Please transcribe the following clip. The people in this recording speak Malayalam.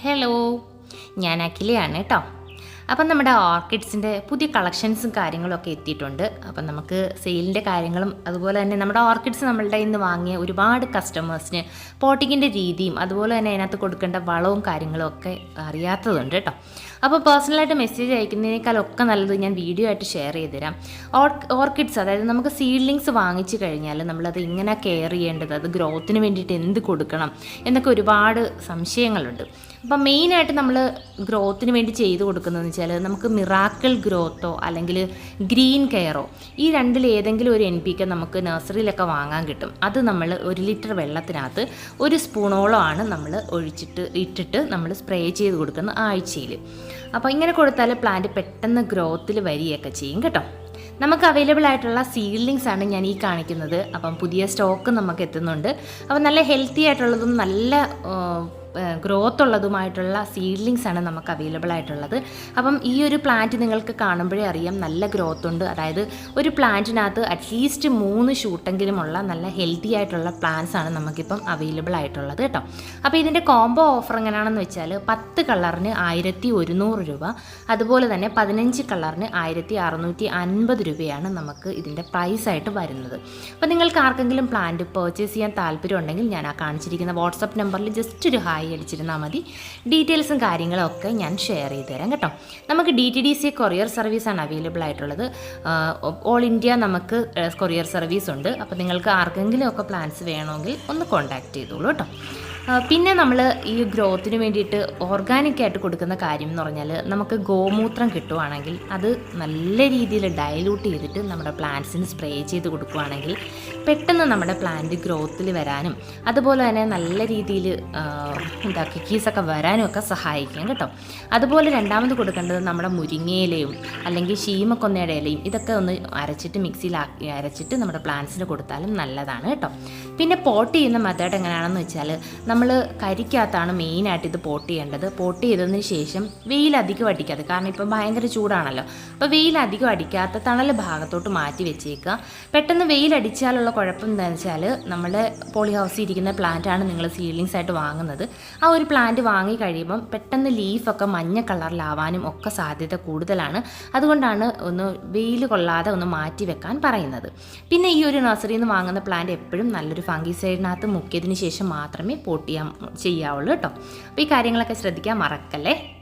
ഹലോ ഞാൻ അഖിലയാണ് കേട്ടോ അപ്പം നമ്മുടെ ഓർക്കിഡ്സിന്റെ പുതിയ കളക്ഷൻസും കാര്യങ്ങളൊക്കെ എത്തിയിട്ടുണ്ട്. അപ്പം നമുക്ക് സെയിലിന്റെ കാര്യങ്ങളും അതുപോലെ തന്നെ നമ്മുടെ ഓർക്കിഡ്സ് നമ്മളുടെ ഇന്ന് വാങ്ങിയ ഒരുപാട് കസ്റ്റമേഴ്സിന് പോട്ടിങ്ങിന്റെ രീതിയും അതുപോലെ തന്നെ അതിനകത്ത് കൊടുക്കേണ്ട വളവും കാര്യങ്ങളും ഒക്കെ അറിയാത്തതുണ്ട് കേട്ടോ അപ്പോൾ പേഴ്സണലായിട്ട് മെസ്സേജ് അയക്കുന്നതിനേക്കാളൊക്കെ നല്ലത് ഞാൻ വീഡിയോ ആയിട്ട് ഷെയർ ചെയ്ത് തരാം. ഓർക്കിഡ്സ് അതായത് നമുക്ക് സീഡ്ലിങ്സ് വാങ്ങിച്ചു കഴിഞ്ഞാൽ നമ്മളത് ഇങ്ങനെ കെയർ ചെയ്യേണ്ടത് അത് ഗ്രോത്തിന് വേണ്ടിയിട്ട് എന്ത് കൊടുക്കണം എന്നൊക്കെ ഒരുപാട് സംശയങ്ങളുണ്ട്. അപ്പം മെയിനായിട്ട് നമ്മൾ ഗ്രോത്തിന് വേണ്ടി ചെയ്തു കൊടുക്കുന്നതെന്ന് വെച്ചാൽ നമുക്ക് മിറാക്കിൾ ഗ്രോത്തോ അല്ലെങ്കിൽ ഗ്രീൻ കെയറോ ഈ രണ്ടിൽ ഏതെങ്കിലും ഒരു എൻ പി കെ നമുക്ക് നഴ്സറിയിലൊക്കെ വാങ്ങാൻ കിട്ടും. അത് നമ്മൾ ഒരു ലിറ്റർ വെള്ളത്തിനകത്ത് ഒരു സ്പൂണോളം ആണ് നമ്മൾ ഒഴിച്ചിട്ട് ഇട്ടിട്ട് നമ്മൾ സ്പ്രേ ചെയ്ത് കൊടുക്കുന്ന ആഴ്ചയിൽ. അപ്പോൾ ഇങ്ങനെ കൊടുത്താൽ പ്ലാന്റ് പെട്ടെന്ന് ഗ്രോത്തിൽ വരികയൊക്കെ ചെയ്യും കേട്ടോ. നമുക്ക് അവൈലബിൾ ആയിട്ടുള്ള സീഡ്ലിങ്സ് ആണ് ഞാൻ ഈ കാണിക്കുന്നത്. അപ്പം പുതിയ സ്റ്റോക്ക് നമുക്ക് എത്തുന്നുണ്ട്. അപ്പം നല്ല ഹെൽത്തി ആയിട്ടുള്ളതും നല്ല ഗ്രോത്ത് ഉള്ളതുമായിട്ടുള്ള സീഡ്ലിങ്സ് ആണ് നമുക്ക് അവൈലബിൾ ആയിട്ടുള്ളത്. അപ്പം ഈ ഒരു പ്ലാന്റ് നിങ്ങൾക്ക് കാണുമ്പോഴേ അറിയാം നല്ല ഗ്രോത്ത് ഉണ്ട്. അതായത് ഒരു പ്ലാന്റിനകത്ത് അറ്റ്ലീസ്റ്റ് മൂന്ന് ഷൂട്ടെങ്കിലുമുള്ള നല്ല ഹെൽത്തി ആയിട്ടുള്ള പ്ലാന്റ്സ് ആണ് നമുക്കിപ്പം അവൈലബിൾ ആയിട്ടുള്ളത് കേട്ടോ. അപ്പോൾ ഇതിന്റെ കോംബോ ഓഫർ എങ്ങനെയാണെന്ന് വെച്ചാൽ പത്ത് കളറിന് ആയിരത്തി ഒരുന്നൂറ് രൂപ അതുപോലെ തന്നെ പതിനഞ്ച് കളറിന് ആയിരത്തി അറുന്നൂറ്റി അൻപത് രൂപയാണ് നമുക്ക് ഇതിന്റെ പ്രൈസ് ആയിട്ട് വരുന്നത്. അപ്പോൾ നിങ്ങൾക്ക് ആർക്കെങ്കിലും പ്ലാന്റ് പർച്ചേസ് ചെയ്യാൻ താല്പര്യം ഉണ്ടെങ്കിൽ ഞാൻ ആ കാണിച്ചിരിക്കുന്ന വാട്സപ്പ് നമ്പറിൽ ജസ്റ്റ് ഒരു ഹായ് അടിച്ചിരുന്നാൽ മതി. ഡീറ്റെയിൽസും കാര്യങ്ങളും ഒക്കെ ഞാൻ ഷെയർ ചെയ്ത് തരാം കേട്ടോ. നമുക്ക് D T D C courier സർവീസാണ് അവൈലബിൾ ആയിട്ടുള്ളത്. ഓൾ ഇന്ത്യ നമുക്ക് കൊറിയർ സർവീസ് ഉണ്ട്. അപ്പോൾ നിങ്ങൾക്ക് ആർക്കെങ്കിലും ഒക്കെ പ്ലാൻസ് വേണമെങ്കിൽ ഒന്ന് കോൺടാക്ട് ചെയ്തോളൂ കേട്ടോ. പിന്നെ നമ്മൾ ഈ ഗ്രോത്തിന് വേണ്ടിയിട്ട് ഓർഗാനിക് ആയിട്ട് കൊടുക്കുന്ന കാര്യം എന്ന് പറഞ്ഞാൽ നമുക്ക് ഗോമൂത്രം കിട്ടുവാണെങ്കിൽ അത് നല്ല രീതിയിൽ ഡയലൂട്ട് ചെയ്തിട്ട് നമ്മുടെ പ്ലാന്റ്സിന് സ്പ്രേ ചെയ്ത് കൊടുക്കുകയാണെങ്കിൽ പെട്ടെന്ന് നമ്മുടെ പ്ലാന്റ് ഗ്രോത്തിൽ വരാനും അതുപോലെ തന്നെ നല്ല രീതിയിൽ എന്താ കിക്കീസൊക്കെ വരാനും ഒക്കെ സഹായിക്കും കേട്ടോ. അതുപോലെ രണ്ടാമത് കൊടുക്കേണ്ടത് നമ്മുടെ മുരിങ്ങയിലയും അല്ലെങ്കിൽ ശീമക്കൊന്നയുടെ ഇലയും ഇതൊക്കെ ഒന്ന് അരച്ചിട്ട് മിക്സിയിലാക്കി അരച്ചിട്ട് നമ്മുടെ പ്ലാന്റ്സിന് കൊടുത്താലും നല്ലതാണ് കേട്ടോ. പിന്നെ പോട്ട് ചെയ്യുന്ന മെത്തേഡ് എങ്ങനെയാണെന്ന് വെച്ചാൽ നമ്മൾ കരിക്കകത്താണ് മെയിനായിട്ട് ഇത് പോട്ട് ചെയ്യേണ്ടത്. പോട്ട് ചെയ്തതിന് ശേഷം വെയിൽ അധികം അടിക്കാതെ കാരണം ഇപ്പം ഭയങ്കര ചൂടാണല്ലോ. അപ്പോൾ വെയിൽ അധികം അടിക്കാത്ത തണൽ ഭാഗത്തോട്ട് മാറ്റി വെച്ചേക്കുക. പെട്ടെന്ന് വെയിൽ അടിച്ചാലുള്ള കുഴപ്പം എന്താണെന്ന് വെച്ചാൽ നമ്മുടെ പോളി ഹൗസിൽ ഇരിക്കുന്ന പ്ലാന്റാണ് നിങ്ങൾ സീഡ്ലിങ്സ് ആയിട്ട് വാങ്ങുന്നത്. ആ ഒരു പ്ലാന്റ് വാങ്ങി കഴിയുമ്പം പെട്ടെന്ന് ലീഫൊക്കെ മഞ്ഞ കളറിലാവാനും ഒക്കെ സാധ്യത കൂടുതലാണ്. അതുകൊണ്ടാണ് ഒന്ന് വെയിൽ കൊള്ളാതെ ഒന്ന് മാറ്റി വെക്കാൻ പറയുന്നത്. പിന്നെ ഈ ഒരു നഴ്സറിയിൽ നിന്ന് വാങ്ങുന്ന പ്ലാന്റ് എപ്പോഴും നല്ലൊരു ഫംഗി ഫംഗിസൈഡിനകത്ത് മുക്കിയതിന് ശേഷം മാത്രമേ പോട്ട് ചെയ്യാൻ ചെയ്യാവുള്ളൂ കേട്ടോ. അപ്പോൾ ഈ കാര്യങ്ങളൊക്കെ ശ്രദ്ധിക്കാൻ മറക്കല്ലേ?